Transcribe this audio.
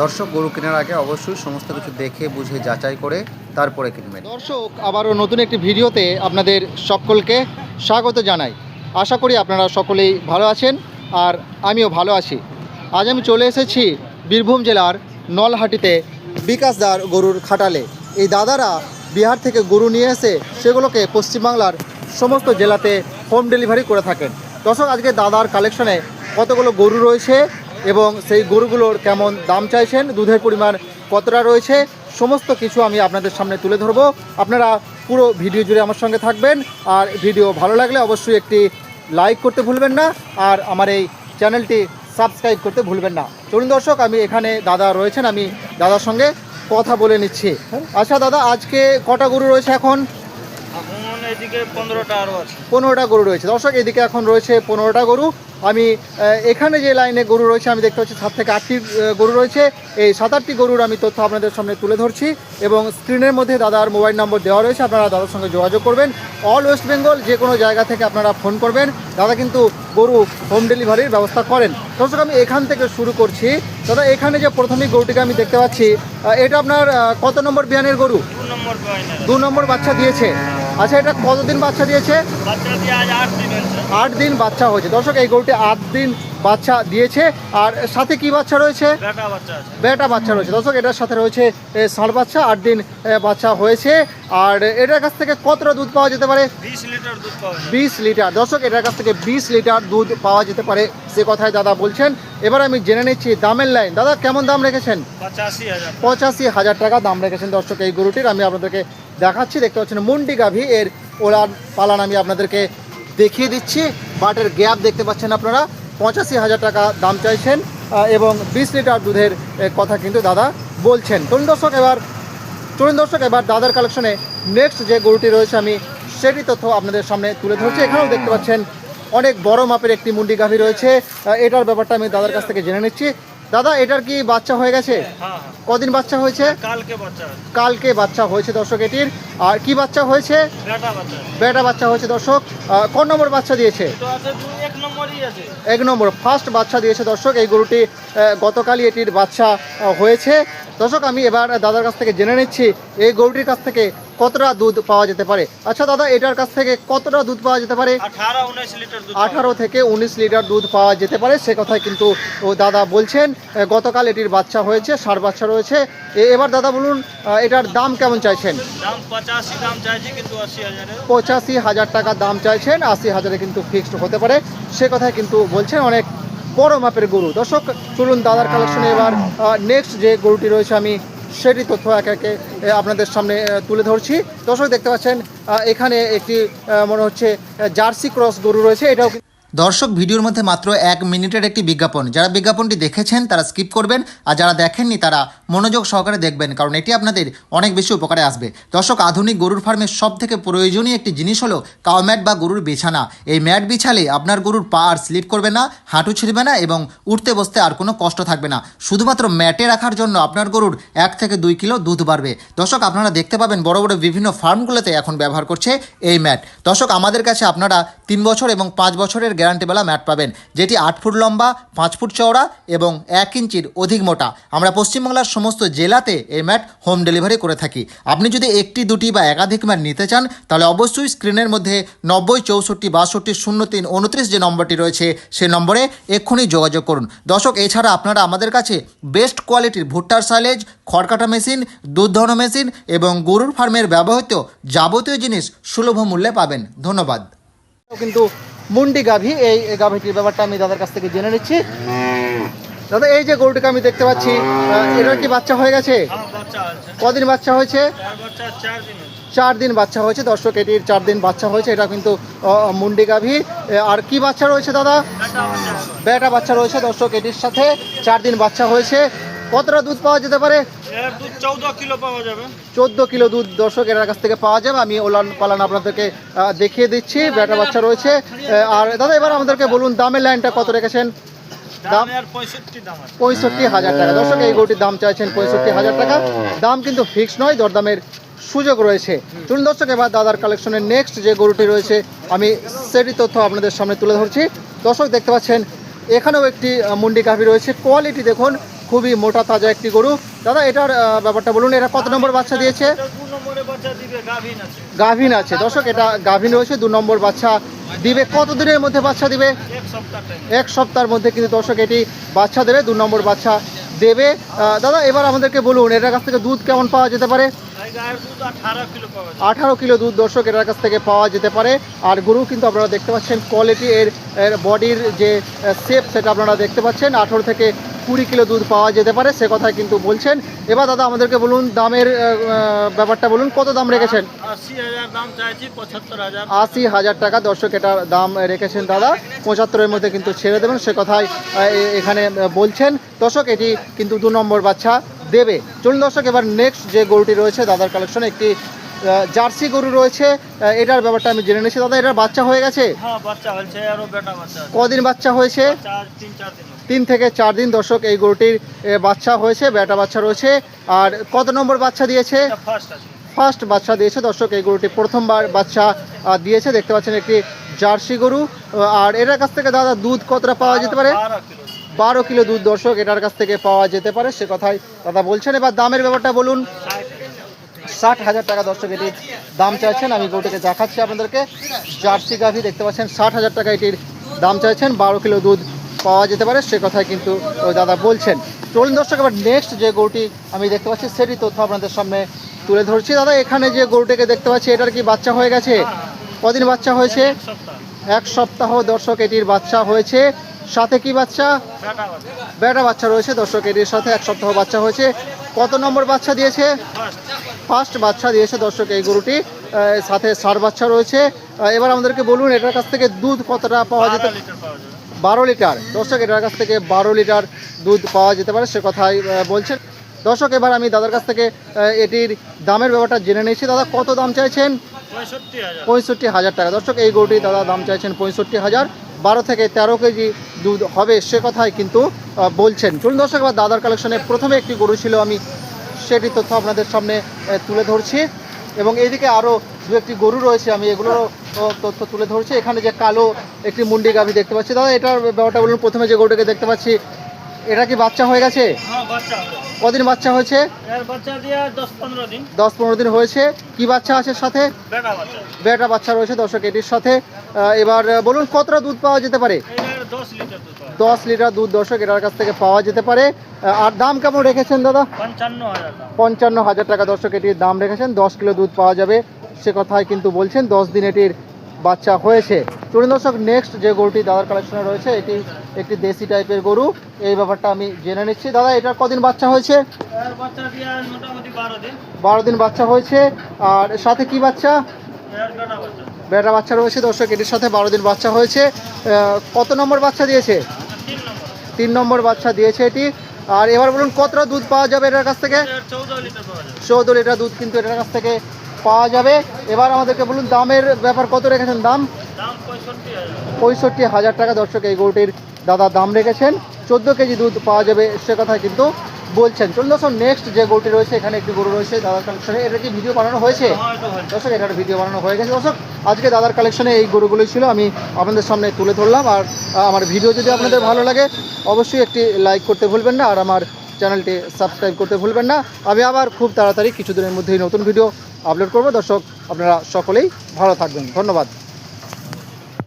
দর্শক গরু কেনার আগে অবশ্যই সমস্ত কিছু দেখে, বুঝে, যাচাই করে তারপরে কিনবেন। দর্শক, আবারও নতুন একটি ভিডিওতে আপনাদের সকলকে স্বাগত জানাই। আশা করি আপনারা সকলেই ভালো আছেন আর আমিও ভালো আছি। আজ আমি চলে এসেছি বীরভূম জেলার নলহাটিতে বিকাশদার গরুর খাটালে। এই দাদারা বিহার থেকে গরু নিয়ে এসে সেগুলোকে পশ্চিমবাংলার সমস্ত জেলাতে হোম ডেলিভারি করে থাকেন। দর্শক, আজকে দাদার কালেকশনে কতগুলো গরু রয়েছে এবং সেই গরুগুলোর কেমন দাম চাইছেন দুধের পরিমাণ কতটা রয়েছে সমস্ত কিছু আমি আপনাদের সামনে তুলে ধরবো। আপনারা পুরো ভিডিও জুড়ে আমার সঙ্গে থাকবেন আর ভিডিও ভালো লাগলে অবশ্যই একটি লাইক করতে ভুলবেন না আর আমার এই চ্যানেলটি সাবস্ক্রাইব করতে ভুলবেন না। চলুন দর্শক আমি এখানে দাদা রয়েছেন আমি দাদার সঙ্গে কথা বলে নিচ্ছি। আচ্ছা দাদা আজকে কটা গরু রয়েছে এখন? এদিকে পনেরোটা আরও আছে। পনেরোটা গরু রয়েছে। দর্শক এদিকে এখন রয়েছে পনেরোটা গরু। আমি এখানে যে লাইনে গরু রয়েছে আমি দেখতে পাচ্ছি সাত থেকে আটটি গরু রয়েছে। এই সাত আটটি গরুর আমি তথ্য আপনাদের সামনে তুলে ধরছি এবং স্ক্রিনের মধ্যে দাদার মোবাইল নম্বর দেওয়া রয়েছে আপনারা দাদার সঙ্গে যোগাযোগ করবেন। অল ওয়েস্ট বেঙ্গল যে কোনো জায়গা থেকে আপনারা ফোন করবেন। দাদা কিন্তু গরু হোম ডেলিভারির ব্যবস্থা করেন। দর্শক আমি এখান থেকে শুরু করছি। দাদা এখানে যে প্রথমেই গরুটিকে আমি দেখতে পাচ্ছি এটা আপনার কত নম্বর বিয়ানের গরু? দু নম্বর পয়েন্ট দু নম্বর বাচ্চা দিয়েছে। আচ্ছা এটা কতদিন বাচ্চা দিয়েছে? আট দিন বাচ্চা হয়েছে। দর্শক এই গরুটি আট দিন বাচ্চা দিয়েছে। আর সাথে কি বাচ্চা রয়েছে? বেটা বাচ্চা রয়েছে। দর্শক এটার সাথে রয়েছে ষাঁড় বাচ্চা। আট দিন বাচ্চা হয়েছে। আর এটার কাছ থেকে কতটা দুধ পাওয়া যেতে পারে? বিশ লিটার দর্শক এটার কাছ থেকে বিশ লিটার দুধ পাওয়া যেতে পারে। সে কথায় দাদা বলছেন। এবার আমি জেনে নিচ্ছি দামের লাইন। দাদা কেমন দাম রেখেছেন? পঁচাশি হাজার। পঁচাশি হাজার টাকা দাম রেখেছেন দর্শক এই গরুটির। আমি আপনাদেরকে দেখাচ্ছি, দেখতে পাচ্ছেন মুন্ডি গাভী, এর ওলার পালান আমি আপনাদেরকে দেখিয়ে দিচ্ছি। বাটের গ্যাপ দেখতে পাচ্ছেন আপনারা, পঁচাশি হাজার টাকা দাম চাইছেন এবং বিশ লিটার দুধের কথা কিন্তু দাদা বলছেন। তরুণ দর্শক, এবার চলুন দর্শক, এবার দাদার কালেকশনে নেক্সট যে গরুটি রয়েছে আমি সেটি তথ্য আপনাদের সামনে তুলে ধরছি। এখানেও দেখতে পাচ্ছেন অনেক বড় মাপের একটি মুন্ডি গাভী রয়েছে। এটার ব্যাপারটা আমি দাদার কাছ থেকে জেনে নিচ্ছি। দাদা এটার কি বাচ্চা হয়ে গেছে? হ্যাঁ কদিন বাচ্চা হয়েছে? কালকে বাচ্চা কালকে বাচ্চা হয়েছে দর্শক এটির। আর কি বাচ্চা হয়েছে? বেটা বাচ্চা হয়েছে। দর্শক। কোন নম্বর বাচ্চা দিয়েছে? এক নম্বর ফার্স্ট বাচ্চা দিয়েছে দর্শক এই গরুটি গতকালই এটির বাচ্চা হয়েছে। দর্শক আমি এবার দাদার কাছ থেকে জেনে নিচ্ছি এই গরুটির কাছ থেকে কতটা দুধ পাওয়া যেতে পারে? আচ্ছা দাদা এটার কাছ থেকে কতটা দুধ পাওয়া যেতে পারে? আঠারো থেকে উনিশ লিটার দুধ পাওয়া যেতে পারে। সে কথাই কিন্তু ও দাদা বলছেন। গতকাল এটির বাচ্চা হয়েছে ষাট বাচ্চা রয়েছে। এবার দাদা বলুন এটার দাম কেমন চাইছেন? পঁচাশি হাজার। টাকা দাম চাইছেন আশি হাজারে কিন্তু ফিক্সড হতে পারে। সে কথাই কিন্তু বলছেন অনেক বড় মাপের গরু। দর্শক চলুন দাদার কালেকশনে এবার নেক্সট যে গরুটি রয়েছে আমি সেটি তথ্য এক একে আপনাদের সামনে তুলে ধরছি। দর্শক দেখতে পাচ্ছেন এখানে একটি মনে হচ্ছে জার্সি ক্রস গরু রয়েছে। এটাও দর্শক ভিডিওর মধ্যে মাত্র এক মিনিটের একটি বিজ্ঞাপন। যারা বিজ্ঞাপনটি দেখেছেন, তারা স্কিপ করবেন, আর যারা দেখেননি, তারা মনোযোগ সহকারে দেখবেন, কারণ এটি আপনাদের অনেক বেশি উপকারে আসবে। দর্শক, আধুনিক গরুর ফার্মের সব থেকে প্রয়োজনীয় একটি জিনিস হলো কাউ ম্যাট বা গরুর বিছানা। এই ম্যাট বিছালে আপনার গরুর পা আর স্লিপ করবে না, হাঁটু ছিঁড়বে না এবং উঠতে বসতে আর কোনো কষ্ট থাকবে না। শুধুমাত্র ম্যাটে রাখার জন্য আপনার গরুর এক থেকে দুই কিলো দুধ বাড়বে। দর্শক, আপনারা দেখতে পাবেন বড় বড় বিভিন্ন ফার্মগুলোতে এখন ব্যবহার করছে এই ম্যাট। দর্শক, আমাদের কাছে আপনারা তিন বছর এবং পাঁচ বছরের গ্যারান্টিওয়ালা ম্যাট পাবেন, যেটি আট ফুট লম্বা, পাঁচ ফুট চওড়া এবং এক ইঞ্চির অধিক মোটা। আমরা পশ্চিমবাংলার সমস্ত জেলাতে এই ম্যাট হোম ডেলিভারি করে থাকি। আপনি যদি একটি, দুটি বা একাধিক ম্যাট নিতে চান, তাহলে অবশ্যই স্ক্রিনের মধ্যে নব্বই, চৌষট্টি, বাষট্টি, শূন্য তিন, উনত্রিশ যে নম্বরটি রয়েছে, সে নম্বরে এক্ষুনি যোগাযোগ করুন। দর্শক, এছাড়া আপনারা আমাদের কাছে বেস্ট কোয়ালিটির ভুট্টার সাইলেজ, খড়কাটা মেশিন দুধ মেশিন এবং গরুর ফার্মের ব্যবহৃত যাবতীয় জিনিস সুলভ মূল্যে পাবেন। ধন্যবাদ। কিন্তু মুন্ডি গাভী এই গাভীটির ব্যাপারটা আমি দাদার কাছ থেকে জেনে নিচ্ছি। দাদা এই যে গরুটিকে আমি দেখতে পাচ্ছি এটার কি বাচ্চা হয়ে গেছে? কদিন বাচ্চা হয়েছে? চার দিন বাচ্চা হয়েছে। দর্শক এটির চার দিন বাচ্চা হয়েছে। এটা কিন্তু মুন্ডি গাভী। আর কি বাচ্চা রয়েছে দাদা? বেটা বাচ্চা রয়েছে। দর্শক এটির সাথে চার দিন বাচ্চা হয়েছে। কতটা দুধ পাওয়া যেতে পারে? চৌদ্দ কিলো পাওয়া যাবে। চোদ্দ কিলো দুধ দর্শক এটার কাছ থেকে পাওয়া যাবে। আমি ওলান পালান আপনাদেরকে দেখিয়ে দিচ্ছি। বেটা বাচ্চা রয়েছে। আর দাদা এবার আমাদেরকে বলুন দামের লাইনটা কত রেখেছেন? পঁয়ষট্টি হাজার টাকা। দর্শক এই গরুটির দাম চাইছেন পঁয়ষট্টি হাজার টাকা। দাম কিন্তু ফিক্স নয় দরদামের সুযোগ রয়েছে। চলুন দর্শক এবার দাদার কালেকশনের নেক্সট যে গরুটি রয়েছে আমি সেটি তথ্য আপনাদের সামনে তুলে ধরছি। দর্শক দেখতে পাচ্ছেন এখানেও একটি মুন্ডি গাভী রয়েছে। কোয়ালিটি দেখুন খুবই মোটা তাজা একটি গরু। দাদা, এটার ব্যাপারটা বলুন এটা কত নম্বর বাচ্চা দিয়েছে? গাভিন আছে। দর্শক, এটা গাভিন রয়েছে, দু নম্বর বাচ্চা দিবে। কত দিনের মধ্যে বাচ্চা দিবে? এক সপ্তাহ সপ্তাহের মধ্যে। কিন্তু দর্শক, এটি বাচ্চা দেবে, দু নম্বর বাচ্চা দেবে। দাদা, এবার আমাদেরকে বলুন, এটার কাছ থেকে দুধ কেমন পাওয়া যেতে পারে? আঠারো কিলো দুধ দর্শক, এটার কাছ থেকে পাওয়া যেতে পারে। আর গরু কিন্তু আপনারা দেখতে পাচ্ছেন কোয়ালিটি এর এর বডির যে শেপ সেটা আপনারা দেখতে পাচ্ছেন। আঠারো থেকে কুড়ি কিলো দুধ পাওয়া যেতে পারে সে কথা কিন্তু বলছেন। এবার দাদা আমাদেরকে বলুন দামের ব্যাপারটা বলুন কত দাম রেখেছেন? আশি হাজার টাকা দর্শক এটার দাম রেখেছেন দাদা। পঁচাত্তরের মধ্যে কিন্তু ছেড়ে দেবেন সে কথাই এখানে বলছেন। দর্শক এটি কিন্তু দু নম্বর বাচ্চা দেবে। চলুন দর্শক এবার নেক্সট যে গরুটি রয়েছে দাদার কালেকশনে একটি জার্সি গরু রয়েছে। এটার ব্যাপারটা আমি জেনে নিয়েছি। দাদা এটার বাচ্চা হয়ে গেছে? হ্যাঁ কদিন বাচ্চা হয়েছে? তিন থেকে চার দিন দর্শক এই গরুটির বাচ্চা হয়েছে বেটা বাচ্চা রয়েছে। আর কত নম্বর বাচ্চা দিয়েছে? ফার্স্ট বাচ্চা দিয়েছে দর্শক এই গরুটি প্রথমবার বাচ্চা দিয়েছে। দেখতে পাচ্ছেন একটি জার্সি গরু। আর এটার কাছ থেকে দাদা দুধ কতটা পাওয়া যেতে পারে? বারো কিলো দুধ। দর্শক এটার কাছ থেকে পাওয়া যেতে পারে সে কথাই দাদা বলছেন। এবার দামের ব্যাপারটা বলুন। ষাট হাজার টাকা দর্শক এটির দাম চাইছেন। আমি গরুটিকে দেখাচ্ছি আপনাদেরকে। জার্সি গাভি দেখতে পাচ্ছেন ষাট হাজার টাকা এটির দাম চাইছেন। বারো কিলো দুধ পাওয়া যেতে পারে সে কথাই কিন্তু ওই দাদা বলছেন। চলুন দর্শক এবার নেক্সট যে গরুটি আমি দেখতে পাচ্ছি সেটি তথ্য আপনাদের সামনে তুলে ধরছি। দাদা এখানে যে গরুটিকে দেখতে পাচ্ছি এটার কি বাচ্চা হয়ে গেছে? কদিন বাচ্চা হয়েছে? এক সপ্তাহ। দর্শক এটির বাচ্চা হয়েছে। সাথে কি বাচ্চা? বেটা বাচ্চা। রয়েছে দর্শক এটির সাথে এক সপ্তাহ বাচ্চা হয়েছে। কত নম্বর বাচ্চা দিয়েছে? ফার্স্ট বাচ্চা দিয়েছে দর্শক এই গরুটি। সাথে ষাট বাচ্চা রয়েছে। এবার আমাদেরকে বলুন এটার কাছ থেকে দুধ কতটা পাওয়া যেতে বারো লিটার। দর্শক এটার কাছ থেকে বারো লিটার দুধ পাওয়া যেতে পারে সে কথাই বলছেন। দর্শক এবার আমি দাদার কাছ থেকে এটির দামের ব্যাপারটা জেনে নিয়েছি দাদা কত দাম চাইছেন? পঁয়ষট্টি হাজার। টাকা। দর্শক এই গরুটি দাদা দাম চাইছেন পঁয়ষট্টি হাজার। বারো থেকে তেরো কেজি দুধ হবে সে কথাই কিন্তু বলছেন। চলুন দর্শক এবার দাদার কালেকশনে প্রথমে একটি গরু ছিল আমি সেটি তথ্য আপনাদের সামনে তুলে ধরছি। এবং এইদিকে আরও দু একটি গরু রয়েছে আমি এগুলোরও ও, তথ্য তুলে ধরছি। এখানে যে কালো একটি মুন্ডি গাভি দেখতে পাচ্ছি। দাদা এটার ব্যাপারটা বলুন প্রথমে যে গরুটাকে দেখতে পাচ্ছি এটা কি বাচ্চা হয়ে গেছে? হ্যাঁ কদিন বাচ্চা হয়েছে? দশ পনেরো দিন। হয়েছে। কি বাচ্চা আছে সাথে? বেটা বাচ্চা। রয়েছে দর্শক এটির সাথে। এবার বলুন কতটা দুধ পাওয়া যেতে পারে? দশ লিটার দুধ দর্শক এটার কাছ থেকে পাওয়া যেতে পারে। আর দাম কেমন রেখেছেন দাদা? পঞ্চান্ন হাজার টাকা দর্শক এটির দাম রেখেছেন। দশ কিলো দুধ পাওয়া যাবে। সে কথাই কিন্তু বলছেন দশ দিন এটির বাচ্চা হয়েছে। চলুন দর্শক নেক্সট যে গরুটি দাদার কালেকশনে রয়েছে এটি একটি দেশি টাইপের গরু। এই ব্যাপারটা আমি জেনে নিচ্ছি। দাদা এটার কদিন বাচ্চা হয়েছে? বারো দিন। বাচ্চা হয়েছে। আর সাথে কি বাচ্চা? বেটা বাচ্চা। রয়েছে দর্শক এটির সাথে বারো দিন বাচ্চা হয়েছে। কত নম্বর বাচ্চা দিয়েছে? তিন নম্বর। বাচ্চা দিয়েছে এটি। আর এবার বলুন কতটা দুধ পাওয়া যাবে এটার কাছ থেকে? চৌদ্দ লিটার দুধ কিন্তু এটার কাছ থেকে পাওয়া যাবে। এবার আমাদেরকে বলুন, দামের ব্যাপার কত রেখেছেন? দাম? পঁয়ষট্টি হাজার টাকা। দর্শক, এই গরুটির দাদা দাম রেখেছেন। চোদ্দ কেজি দুধ পাওয়া যাবে সে কথা কিন্তু বলছেন। চলুন দর্শক নেক্সট যে গরুটি রয়েছে, এখানে একটি গরু রয়েছে, দাদার কালেকশনে এটা কি ভিডিও বানানো হয়েছে? হ্যাঁ দর্শক এটার ভিডিও বানানো হয়ে গেছে। দর্শক, আজকে দাদার কালেকশনে এই গরুগুলোই ছিল। আমি আপনাদের সামনে তুলে ধরলাম। আর, আমার ভিডিও যদি আপনাদের ভালো লাগে, অবশ্যই একটি লাইক করতে ভুলবেন না। আর আমার চ্যানেলটি সাবস্ক্রাইব করতে ভুলবেন না। আমি আবার খুব তাড়াতাড়ি কিছুদিনের মধ্যেই নতুন ভিডিও আপলোড করব। দর্শক, আপনারা সকলেই ভালো থাকবেন। ধন্যবাদ।